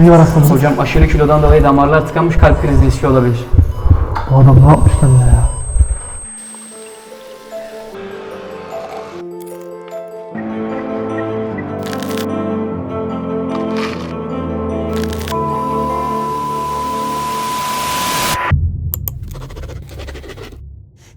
İyi var aslında. Hocam aşırı kilodan dolayı damarlar tıkanmış kalp krizi riski olabilir. Bu adam ne yapmış kendine ya?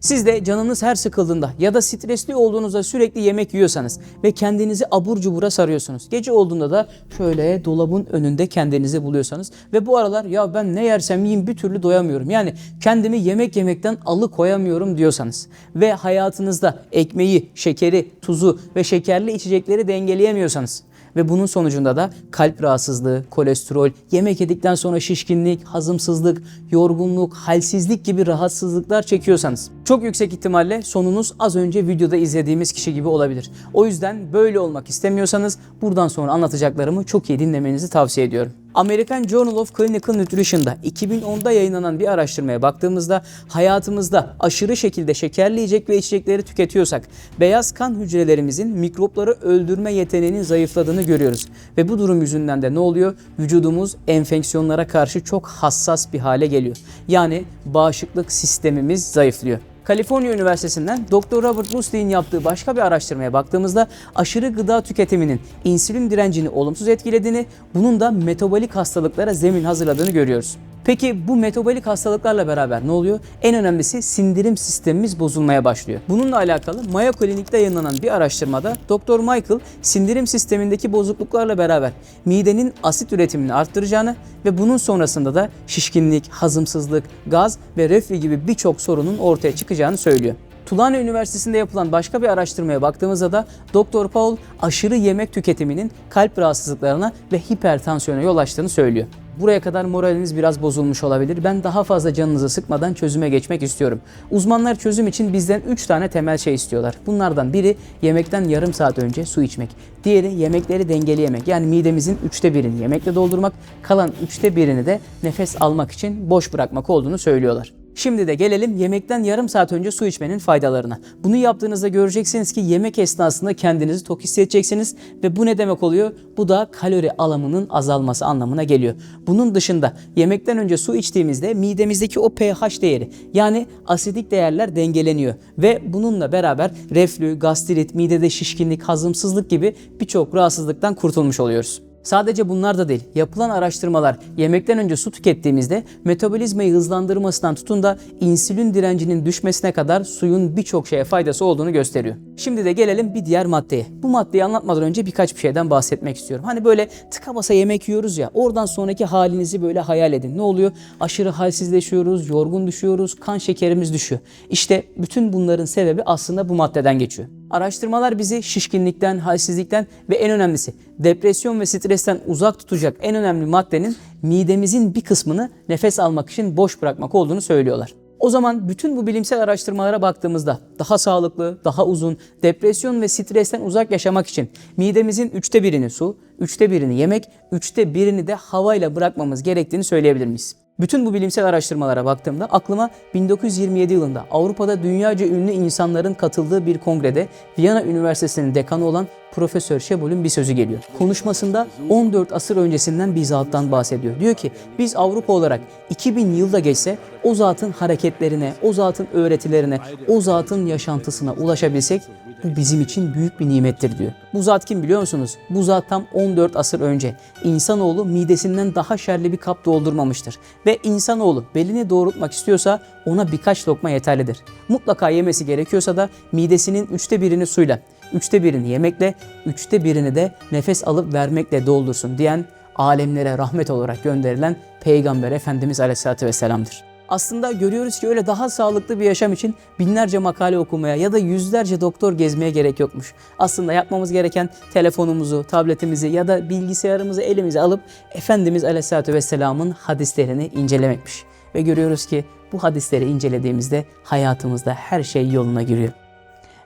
Siz de canınız her sıkıldığında ya da stresli olduğunuzda sürekli yemek yiyorsanız ve kendinizi abur cubura sarıyorsunuz. Gece olduğunda da şöyle dolabın önünde kendinizi buluyorsanız ve bu aralar ya ben ne yersem yiyeyim bir türlü doyamıyorum. Yani kendimi yemek yemekten alıkoyamıyorum diyorsanız ve hayatınızda ekmeği, şekeri, tuzu ve şekerli içecekleri dengeleyemiyorsanız ve bunun sonucunda da kalp rahatsızlığı, kolesterol, yemek yedikten sonra şişkinlik, hazımsızlık, yorgunluk, halsizlik gibi rahatsızlıklar çekiyorsanız çok yüksek ihtimalle sonunuz az önce videoda izlediğimiz kişi gibi olabilir. O yüzden böyle olmak istemiyorsanız buradan sonra anlatacaklarımı çok iyi dinlemenizi tavsiye ediyorum. American Journal of Clinical Nutrition'da 2010'da yayınlanan bir araştırmaya baktığımızda hayatımızda aşırı şekilde şekerli yiyecek ve içecekleri tüketiyorsak beyaz kan hücrelerimizin mikropları öldürme yeteneğinin zayıfladığını görüyoruz. Ve bu durum yüzünden de ne oluyor? Vücudumuz enfeksiyonlara karşı çok hassas bir hale geliyor. Yani bağışıklık sistemimiz zayıflıyor. Kaliforniya Üniversitesi'nden Dr. Robert Lusley'in yaptığı başka bir araştırmaya baktığımızda aşırı gıda tüketiminin insülin direncini olumsuz etkilediğini, bunun da metabolik hastalıklara zemin hazırladığını görüyoruz. Peki bu metabolik hastalıklarla beraber ne oluyor? En önemlisi sindirim sistemimiz bozulmaya başlıyor. Bununla alakalı Mayo Klinik'te yayınlanan bir araştırmada Dr. Michael sindirim sistemindeki bozukluklarla beraber midenin asit üretimini arttıracağını ve bunun sonrasında da şişkinlik, hazımsızlık, gaz ve reflü gibi birçok sorunun ortaya çıkacağını söylüyor. Tulane Üniversitesi'nde yapılan başka bir araştırmaya baktığımızda da Dr. Paul aşırı yemek tüketiminin kalp rahatsızlıklarına ve hipertansiyona yol açtığını söylüyor. Buraya kadar moraliniz biraz bozulmuş olabilir. Ben daha fazla canınızı sıkmadan çözüme geçmek istiyorum. Uzmanlar çözüm için bizden 3 tane temel şey istiyorlar. Bunlardan biri yemekten yarım saat önce su içmek. Diğeri yemekleri dengeleyemek. Yani midemizin üçte birini yemekle doldurmak, kalan üçte birini de nefes almak için boş bırakmak olduğunu söylüyorlar. Şimdi de gelelim yemekten yarım saat önce su içmenin faydalarına. Bunu yaptığınızda göreceksiniz ki yemek esnasında kendinizi tok hissedeceksiniz ve bu ne demek oluyor? Bu da kalori alımının azalması anlamına geliyor. Bunun dışında yemekten önce su içtiğimizde midemizdeki o pH değeri yani asidik değerler dengeleniyor ve bununla beraber reflü, gastrit, midede şişkinlik, hazımsızlık gibi birçok rahatsızlıktan kurtulmuş oluyoruz. Sadece bunlar da değil. Yapılan araştırmalar yemekten önce su tükettiğimizde metabolizmayı hızlandırmasından tutun da insülin direncinin düşmesine kadar suyun birçok şeye faydası olduğunu gösteriyor. Şimdi de gelelim bir diğer maddeye. Bu maddeyi anlatmadan önce birkaç bir şeyden bahsetmek istiyorum. Hani böyle tıka basa yemek yiyoruz ya oradan sonraki halinizi böyle hayal edin. Ne oluyor? Aşırı halsizleşiyoruz, yorgun düşüyoruz, kan şekerimiz düşüyor. İşte bütün bunların sebebi aslında bu maddeden geçiyor. Araştırmalar bizi şişkinlikten, halsizlikten ve en önemlisi depresyon ve stresten uzak tutacak en önemli maddenin midemizin bir kısmını nefes almak için boş bırakmak olduğunu söylüyorlar. O zaman bütün bu bilimsel araştırmalara baktığımızda daha sağlıklı, daha uzun, depresyon ve stresten uzak yaşamak için midemizin üçte birini su, üçte birini yemek, üçte birini de havayla bırakmamız gerektiğini söyleyebilir miyiz? Bütün bu bilimsel araştırmalara baktığımda aklıma 1927 yılında Avrupa'da dünyaca ünlü insanların katıldığı bir kongrede Viyana Üniversitesi'nin dekanı olan Profesör Şebul'ün bir sözü geliyor. Konuşmasında 14 asır öncesinden bir zattan bahsediyor. Diyor ki biz Avrupa olarak 2000 yılda geçse o zatın hareketlerine, o zatın öğretilerine, o zatın yaşantısına ulaşabilsek bu bizim için büyük bir nimettir diyor. Bu zat kim biliyor musunuz? Bu zat tam 14 asır önce insanoğlu midesinden daha şerli bir kap doldurmamıştır. Ve insanoğlu belini doğrultmak istiyorsa ona birkaç lokma yeterlidir. Mutlaka yemesi gerekiyorsa da midesinin üçte birini suyla, üçte birini yemekle, üçte birini de nefes alıp vermekle doldursun diyen alemlere rahmet olarak gönderilen Peygamber Efendimiz Aleyhisselatü Vesselam'dır. Aslında görüyoruz ki öyle daha sağlıklı bir yaşam için binlerce makale okumaya ya da yüzlerce doktor gezmeye gerek yokmuş. Aslında yapmamız gereken telefonumuzu, tabletimizi ya da bilgisayarımızı elimize alıp Efendimiz Aleyhisselatü Vesselam'ın hadislerini incelemekmiş. Ve görüyoruz ki bu hadisleri incelediğimizde hayatımızda her şey yoluna giriyor.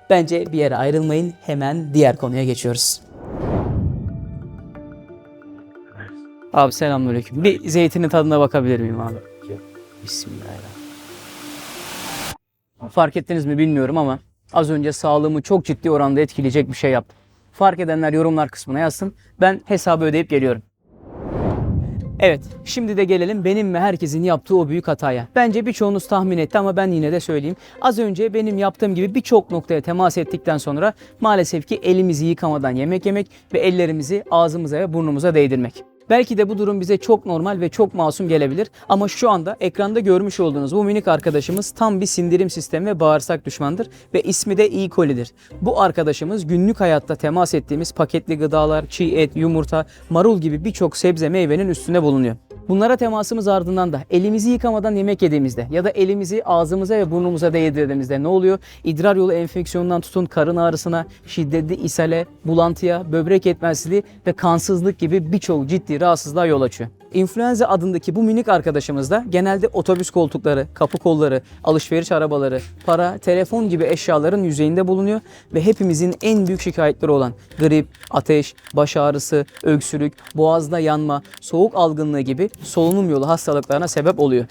Bence bir yere ayrılmayın. Hemen diğer konuya geçiyoruz. Abi selamünaleyküm. Bir zeytinin tadına bakabilir miyim abi? Bismillahirrahmanirrahim. Fark ettiniz mi bilmiyorum ama az önce sağlığımı çok ciddi oranda etkileyecek bir şey yaptım. Fark edenler yorumlar kısmına yazsın. Ben hesabı ödeyip geliyorum. Evet, şimdi de gelelim benim ve herkesin yaptığı o büyük hataya. Bence birçoğunuz tahmin etti ama ben yine de söyleyeyim. Az önce benim yaptığım gibi birçok noktaya temas ettikten sonra maalesef ki elimizi yıkamadan yemek yemek ve ellerimizi ağzımıza ve burnumuza değdirmek. Belki de bu durum bize çok normal ve çok masum gelebilir ama şu anda ekranda görmüş olduğunuz bu minik arkadaşımız tam bir sindirim sistemi ve bağırsak düşmandır ve ismi de E. coli'dir. Bu arkadaşımız günlük hayatta temas ettiğimiz paketli gıdalar, çiğ et, yumurta, marul gibi birçok sebze meyvenin üstünde bulunuyor. Bunlara temasımız ardından da elimizi yıkamadan yemek yediğimizde ya da elimizi ağzımıza ve burnumuza değdirdiğimizde ne oluyor? İdrar yolu enfeksiyonundan tutun karın ağrısına, şiddetli ishale, bulantıya, böbrek yetmezliği ve kansızlık gibi birçok ciddi rahatsızlığa yol açıyor. İnfluenza adındaki bu minik arkadaşımız da genelde otobüs koltukları, kapı kolları, alışveriş arabaları, para, telefon gibi eşyaların yüzeyinde bulunuyor ve hepimizin en büyük şikayetleri olan grip, ateş, baş ağrısı, öksürük, boğazda yanma, soğuk algınlığı gibi solunum yolu hastalıklarına sebep oluyor.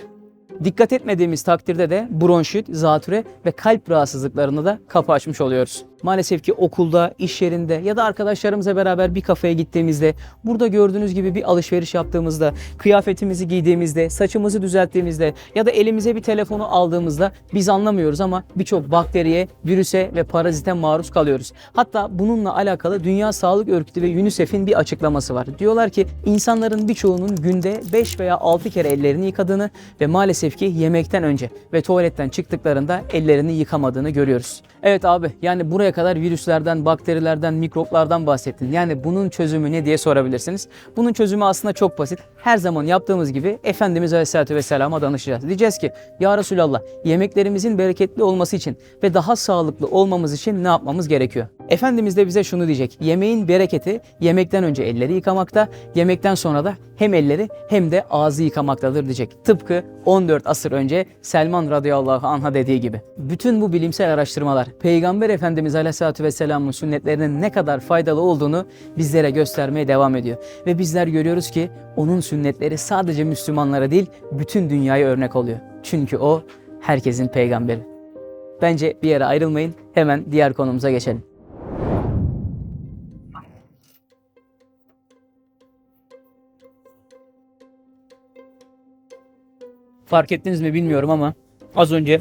Dikkat etmediğimiz takdirde de bronşit, zatüre ve kalp rahatsızlıklarına da kapı açmış oluyoruz. Maalesef ki okulda, iş yerinde ya da arkadaşlarımızla beraber bir kafeye gittiğimizde, burada gördüğünüz gibi bir alışveriş yaptığımızda, kıyafetimizi giydiğimizde, saçımızı düzelttiğimizde ya da elimize bir telefonu aldığımızda biz anlamıyoruz ama birçok bakteriye, virüse ve parazite maruz kalıyoruz. Hatta bununla alakalı Dünya Sağlık Örgütü ve UNICEF'in bir açıklaması var. Diyorlar ki insanların birçoğunun günde 5 veya 6 kere ellerini yıkadığını ve maalesef ki yemekten önce ve tuvaletten çıktıklarında ellerini yıkamadığını görüyoruz. Evet abi yani buraya kadar virüslerden, bakterilerden, mikroplardan bahsettin. Yani bunun çözümü ne diye sorabilirsiniz. Bunun çözümü aslında çok basit. Her zaman yaptığımız gibi Efendimiz Aleyhisselatü Vesselam'a danışacağız. Diyeceğiz ki ya Resulallah yemeklerimizin bereketli olması için ve daha sağlıklı olmamız için ne yapmamız gerekiyor? Efendimiz de bize şunu diyecek. Yemeğin bereketi yemekten önce elleri yıkamakta, yemekten sonra da hem elleri hem de ağzı yıkamaktadır diyecek. Tıpkı 14 asır önce Selman radıyallahu anh'a dediği gibi. Bütün bu bilimsel araştırmalar Peygamber Efendimiz aleyhissalatü vesselamın sünnetlerinin ne kadar faydalı olduğunu bizlere göstermeye devam ediyor. Ve bizler görüyoruz ki onun sünnetleri sadece Müslümanlara değil bütün dünyaya örnek oluyor. Çünkü o herkesin peygamberi. Bence bir yere ayrılmayın. Hemen diğer konumuza geçelim. Fark ettiniz mi bilmiyorum ama az önce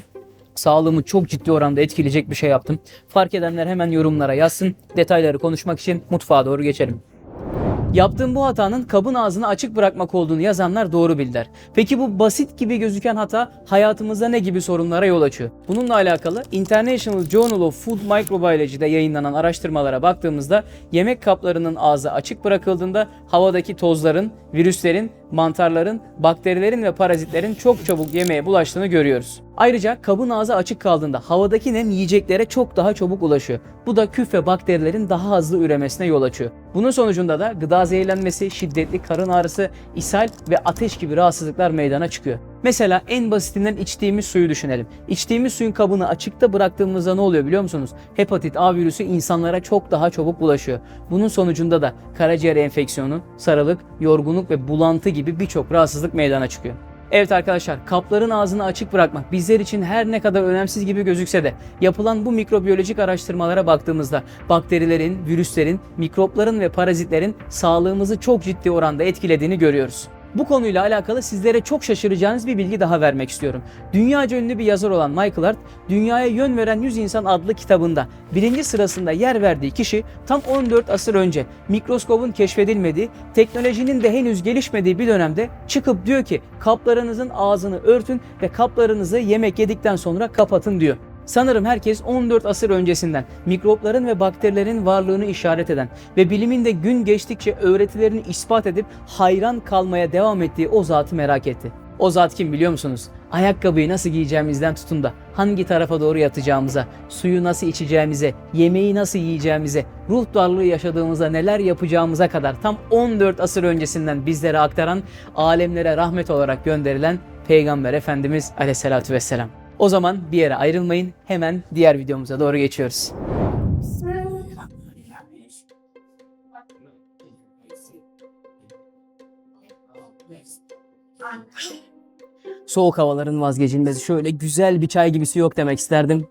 sağlığımı çok ciddi oranda etkileyecek bir şey yaptım. Fark edenler hemen yorumlara yazsın. Detayları konuşmak için mutfağa doğru geçelim. Yaptığım bu hatanın kabın ağzını açık bırakmak olduğunu yazanlar doğru bildiler. Peki bu basit gibi gözüken hata hayatımızda ne gibi sorunlara yol açıyor? Bununla alakalı International Journal of Food Microbiology'de yayınlanan araştırmalara baktığımızda yemek kaplarının ağzı açık bırakıldığında havadaki tozların, virüslerin, mantarların, bakterilerin ve parazitlerin çok çabuk yemeğe bulaştığını görüyoruz. Ayrıca kabın ağzı açık kaldığında havadaki nem yiyeceklere çok daha çabuk ulaşıyor. Bu da küf ve bakterilerin daha hızlı üremesine yol açıyor. Bunun sonucunda da gıda zehirlenmesi, şiddetli karın ağrısı, ishal ve ateş gibi rahatsızlıklar meydana çıkıyor. Mesela en basitinden içtiğimiz suyu düşünelim. İçtiğimiz suyun kabını açıkta bıraktığımızda ne oluyor biliyor musunuz? Hepatit A virüsü insanlara çok daha çabuk bulaşıyor. Bunun sonucunda da karaciğer enfeksiyonu, sarılık, yorgunluk ve bulantı gibi birçok rahatsızlık meydana çıkıyor. Evet arkadaşlar kapların ağzını açık bırakmak bizler için her ne kadar önemsiz gibi gözükse de yapılan bu mikrobiyolojik araştırmalara baktığımızda bakterilerin, virüslerin, mikropların ve parazitlerin sağlığımızı çok ciddi oranda etkilediğini görüyoruz. Bu konuyla alakalı sizlere çok şaşıracağınız bir bilgi daha vermek istiyorum. Dünyaca ünlü bir yazar olan Michael Hart, Dünyaya Yön Veren 100 İnsan adlı kitabında birinci sırasında yer verdiği kişi tam 14 asır önce mikroskobun keşfedilmediği, teknolojinin de henüz gelişmediği bir dönemde çıkıp diyor ki kaplarınızın ağzını örtün ve kaplarınızı yemek yedikten sonra kapatın diyor. Sanırım herkes 14 asır öncesinden mikropların ve bakterilerin varlığını işaret eden ve bilimin de gün geçtikçe öğretilerini ispat edip hayran kalmaya devam ettiği o zatı merak etti. O zat kim biliyor musunuz? Ayakkabıyı nasıl giyeceğimizden tutun da hangi tarafa doğru yatacağımıza, suyu nasıl içeceğimize, yemeği nasıl yiyeceğimize, ruh darlığı yaşadığımızda neler yapacağımıza kadar tam 14 asır öncesinden bizlere aktaran, alemlere rahmet olarak gönderilen Peygamber Efendimiz Aleyhisselatü Vesselam. O zaman bir yere ayrılmayın. Hemen diğer videomuza doğru geçiyoruz. Soğuk havaların vazgeçilmezi. Şöyle güzel bir çay gibisi yok demek isterdim.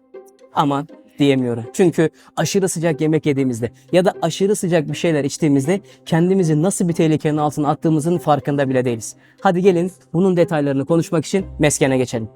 Ama diyemiyorum. Çünkü aşırı sıcak yemek yediğimizde ya da aşırı sıcak bir şeyler içtiğimizde kendimizi nasıl bir tehlikenin altına attığımızın farkında bile değiliz. Hadi gelin bunun detaylarını konuşmak için meskene geçelim.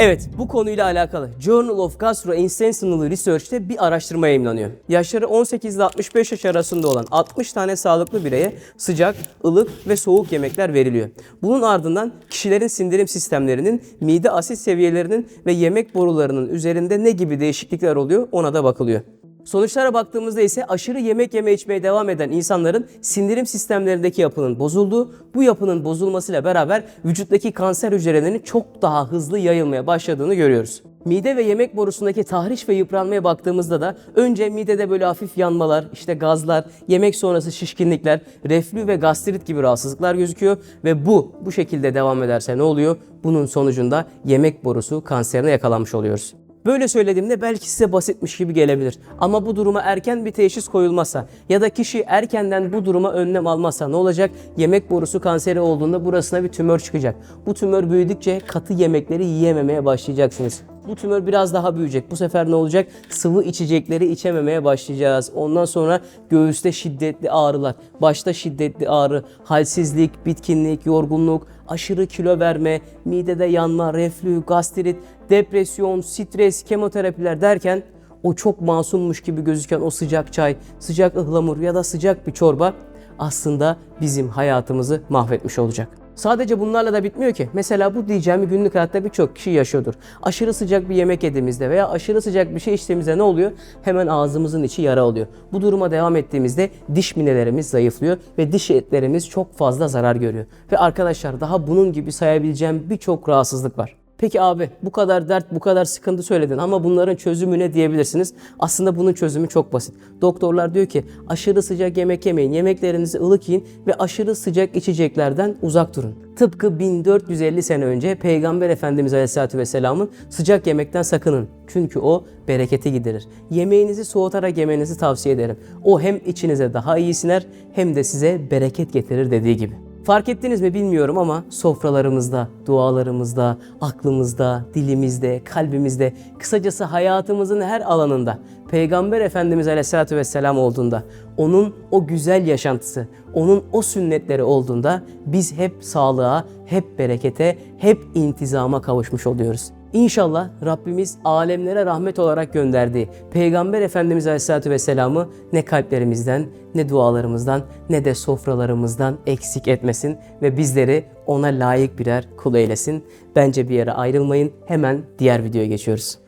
Evet, bu konuyla alakalı Journal of Gastrointestinal Research'te bir araştırma yayınlanıyor. Yaşları 18 ile 65 yaş arasında olan 60 tane sağlıklı bireye sıcak, ılık ve soğuk yemekler veriliyor. Bunun ardından kişilerin sindirim sistemlerinin, mide asit seviyelerinin ve yemek borularının üzerinde ne gibi değişiklikler oluyor ona da bakılıyor. Sonuçlara baktığımızda ise aşırı yemek yeme içmeye devam eden insanların sindirim sistemlerindeki yapının bozulduğu, bu yapının bozulmasıyla beraber vücuttaki kanser hücrelerinin çok daha hızlı yayılmaya başladığını görüyoruz. Mide ve yemek borusundaki tahriş ve yıpranmaya baktığımızda da önce midede böyle hafif yanmalar, işte gazlar, yemek sonrası şişkinlikler, reflü ve gastrit gibi rahatsızlıklar gözüküyor ve bu bu şekilde devam ederse ne oluyor? Bunun sonucunda yemek borusu kanserine yakalanmış oluyoruz. Böyle söylediğimde belki size basitmiş gibi gelebilir. Ama bu duruma erken bir teşhis koyulmazsa ya da kişi erkenden bu duruma önlem almazsa ne olacak? Yemek borusu kanseri olduğunda burasına bir tümör çıkacak. Bu tümör büyüdükçe katı yemekleri yiyememeye başlayacaksınız. Bu tümör biraz daha büyüyecek. Bu sefer ne olacak? Sıvı içecekleri içememeye başlayacağız. Ondan sonra göğüste şiddetli ağrılar, başta şiddetli ağrı, halsizlik, bitkinlik, yorgunluk, aşırı kilo verme, midede yanma, reflü, gastrit, depresyon, stres, kemoterapiler derken o çok masummuş gibi gözüken o sıcak çay, sıcak ıhlamur ya da sıcak bir çorba aslında bizim hayatımızı mahvetmiş olacak. Sadece bunlarla da bitmiyor ki. Mesela bu diyeceğimi günlük hayatta birçok kişi yaşıyordur. Aşırı sıcak bir yemek yediğimizde veya aşırı sıcak bir şey içtiğimizde ne oluyor? Hemen ağzımızın içi yara oluyor. Bu duruma devam ettiğimizde diş minelerimiz zayıflıyor ve diş etlerimiz çok fazla zarar görüyor. Ve arkadaşlar daha bunun gibi sayabileceğim birçok rahatsızlık var. Peki abi bu kadar dert, bu kadar sıkıntı söyledin ama bunların çözümü ne diyebilirsiniz? Aslında bunun çözümü çok basit. Doktorlar diyor ki aşırı sıcak yemek yemeyin, yemeklerinizi ılık yiyin ve aşırı sıcak içeceklerden uzak durun. Tıpkı 1450 sene önce Peygamber Efendimiz Aleyhisselatü Vesselam'ın sıcak yemekten sakının. Çünkü o bereketi giderir. Yemeğinizi soğutarak yemenizi tavsiye ederim. O hem içinize daha iyi siner hem de size bereket getirir dediği gibi. Fark ettiniz mi bilmiyorum ama sofralarımızda, dualarımızda, aklımızda, dilimizde, kalbimizde, kısacası hayatımızın her alanında Peygamber Efendimiz Aleyhisselatü Vesselam olduğunda, onun o güzel yaşantısı, onun o sünnetleri olduğunda biz hep sağlığa, hep berekete, hep intizama kavuşmuş oluyoruz. İnşallah Rabbimiz alemlere rahmet olarak gönderdiği Peygamber Efendimiz Aleyhisselatü Vesselam'ı ne kalplerimizden, ne dualarımızdan, ne de sofralarımızdan eksik etmesin ve bizleri ona layık birer kul eylesin. Bence bir yere ayrılmayın. Hemen diğer videoya geçiyoruz.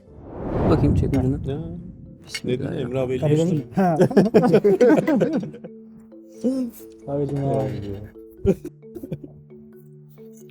Bakayım çek ucunu. Dedin Emre abi Tabii elini canım.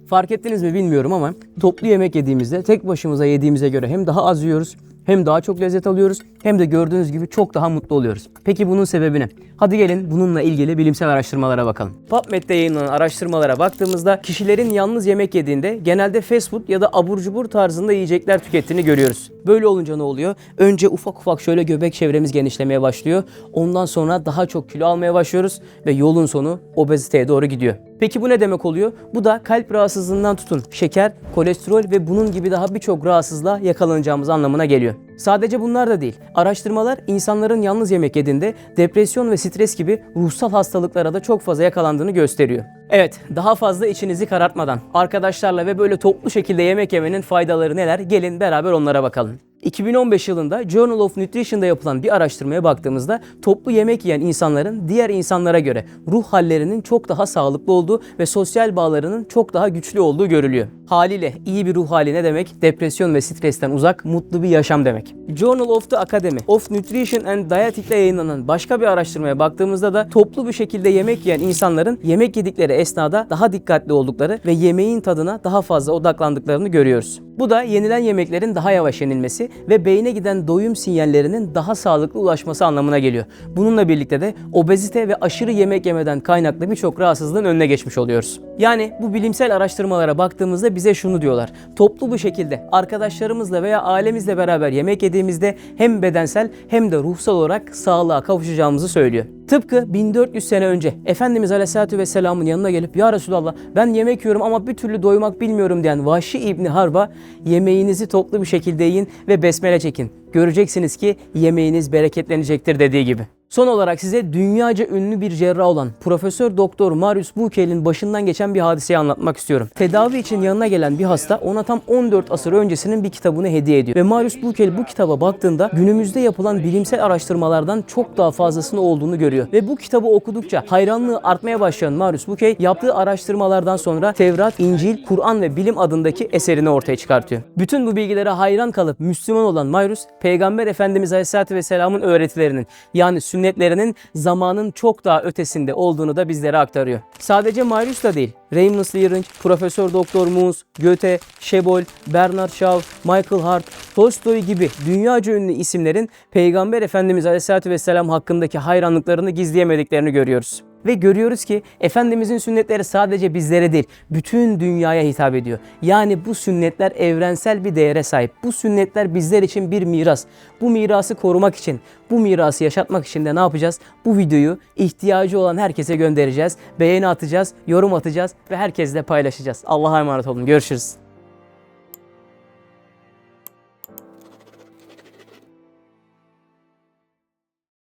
Fark ettiniz mi bilmiyorum ama toplu yemek yediğimizde tek başımıza yediğimize göre hem daha az yiyoruz hem daha çok lezzet alıyoruz hem de gördüğünüz gibi çok daha mutlu oluyoruz. Peki bunun sebebi ne? Hadi gelin bununla ilgili bilimsel araştırmalara bakalım. PubMed'de yayınlanan araştırmalara baktığımızda kişilerin yalnız yemek yediğinde genelde fast food ya da abur cubur tarzında yiyecekler tükettiğini görüyoruz. Böyle olunca ne oluyor? Önce ufak ufak şöyle göbek çevremiz genişlemeye başlıyor. Ondan sonra daha çok kilo almaya başlıyoruz ve yolun sonu obeziteye doğru gidiyor. Peki bu ne demek oluyor? Bu da kalp rahatsızlığından tutun, şeker, kolesterol ve bunun gibi daha birçok rahatsızlığa yakalanacağımız anlamına geliyor. Sadece bunlar da değil. Araştırmalar insanların yalnız yemek yediğinde depresyon ve stres gibi ruhsal hastalıklara da çok fazla yakalandığını gösteriyor. Evet, daha fazla içinizi karartmadan arkadaşlarla ve böyle toplu şekilde yemek yemenin faydaları neler? Gelin beraber onlara bakalım. 2015 yılında Journal of Nutrition'da yapılan bir araştırmaya baktığımızda toplu yemek yiyen insanların diğer insanlara göre ruh hallerinin çok daha sağlıklı olduğu ve sosyal bağlarının çok daha güçlü olduğu görülüyor. Haliyle iyi bir ruh hali ne demek? Depresyon ve stresten uzak, mutlu bir yaşam demek. Journal of the Academy of Nutrition and Dietetics'te yayınlanan başka bir araştırmaya baktığımızda da toplu bir şekilde yemek yiyen insanların yemek yedikleri esnada daha dikkatli oldukları ve yemeğin tadına daha fazla odaklandıklarını görüyoruz. Bu da yenilen yemeklerin daha yavaş yenilmesi ve beyne giden doyum sinyallerinin daha sağlıklı ulaşması anlamına geliyor. Bununla birlikte de obezite ve aşırı yemek yemeden kaynaklı birçok rahatsızlığın önüne geçmiş oluyoruz. Yani bu bilimsel araştırmalara baktığımızda bize şunu diyorlar. Toplu bir şekilde arkadaşlarımızla veya ailemizle beraber yemek yediğimizde hem bedensel hem de ruhsal olarak sağlığa kavuşacağımızı söylüyor. Tıpkı 1400 sene önce Efendimiz Aleyhisselatü Vesselam'ın yanına gelip Ya Resulallah ben yemek yiyorum ama bir türlü doymak bilmiyorum diyen Vahşi İbni Harba yemeğinizi toplu bir şekilde yiyin ve besmele çekin. Göreceksiniz ki yemeğiniz bereketlenecektir dediği gibi. Son olarak size dünyaca ünlü bir cerrah olan Profesör Doktor Marius Buckel'in başından geçen bir hadiseyi anlatmak istiyorum. Tedavi için yanına gelen bir hasta ona tam 14 asır öncesinin bir kitabını hediye ediyor. Ve Marius Buckel bu kitaba baktığında günümüzde yapılan bilimsel araştırmalardan çok daha fazlasını olduğunu görüyor. Ve bu kitabı okudukça hayranlığı artmaya başlayan Marius Buckel yaptığı araştırmalardan sonra Tevrat, İncil, Kur'an ve Bilim adındaki eserini ortaya çıkartıyor. Bütün bu bilgilere hayran kalıp Müslüman olan Marius, Peygamber Efendimiz Aleyhisselatü Vesselam'ın öğretilerinin yani sünnetlerinin zamanın çok daha ötesinde olduğunu da bizlere aktarıyor. Sadece Marius da değil, Raymond Learning, Profesör Doktor Moos, Goethe, Şebol, Bernard Shaw, Michael Hart, Tolstoy gibi dünyaca ünlü isimlerin Peygamber Efendimiz Aleyhisselatü Vesselam hakkındaki hayranlıklarını gizleyemediklerini görüyoruz. Ve görüyoruz ki Efendimizin sünnetleri sadece bizlere değil, bütün dünyaya hitap ediyor. Yani bu sünnetler evrensel bir değere sahip. Bu sünnetler bizler için bir miras. Bu mirası korumak için, bu mirası yaşatmak için de ne yapacağız? Bu videoyu ihtiyacı olan herkese göndereceğiz. Beğeni atacağız, yorum atacağız ve herkesle paylaşacağız. Allah'a emanet olun. Görüşürüz.